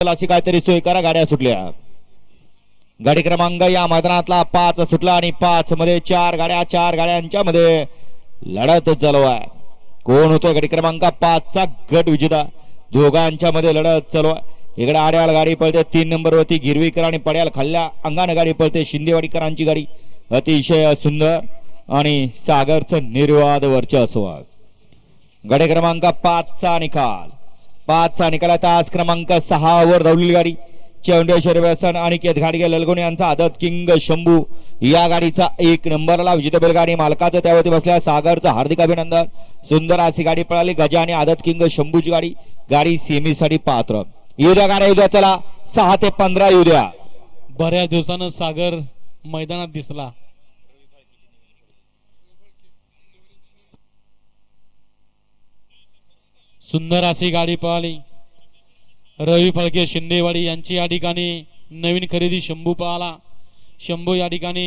अशी काहीतरी सोय करा गाड्या सुटल्या. गाडी क्रमांक या मैदानातला पाच सुटला आणि पाच मध्ये चार गाड्या चार गाड्यांच्या मध्ये लढत चालू आहे. कोण होतो गाडी क्रमांक पाच चा गट विजेता? दोघांच्या मध्ये लढत चालू आहे. इकडे आड्याळ गाडी पळते तीन नंबर वरती गिरवीकर आणि पड्याल खाल्ल्या अंगाने गाडी पळते शिंदेवाडीकरांची गाडी. अतिशय सुंदर आणि सागरचं निर्वाद वर्चस्व. गाडी क्रमांक पाच चा निकाल. पाचचा निकाल आहे. तास क्रमांक सहा वर धावलेली गाडी. चेवंडेश्वर व्यसन अनिकेत घाडगे ललगोणे यांचा आदत किंग शंभू. या गाडीचा एक नंबरला विजेता बैलगाडी मालकाचं त्यावरती बसल्या सागरचं हार्दिक अभिनंदन. सुंदर अशी गाडी पळाली. गजा आणि आदत किंग शंभूची गाडी. गाडी सेमीसाठी पात्र. येऊ द्या गाड्या येऊ द्या चला. सहा ते पंधरा येऊ द्या बऱ्याच दिवसानं सागर मैदानात दिसला. सुंदर अशी गाडी पळाली रवी फळके शिंदेवाडी यांची या ठिकाणी नवीन खरेदी शंभू पळाला शंभू या ठिकाणी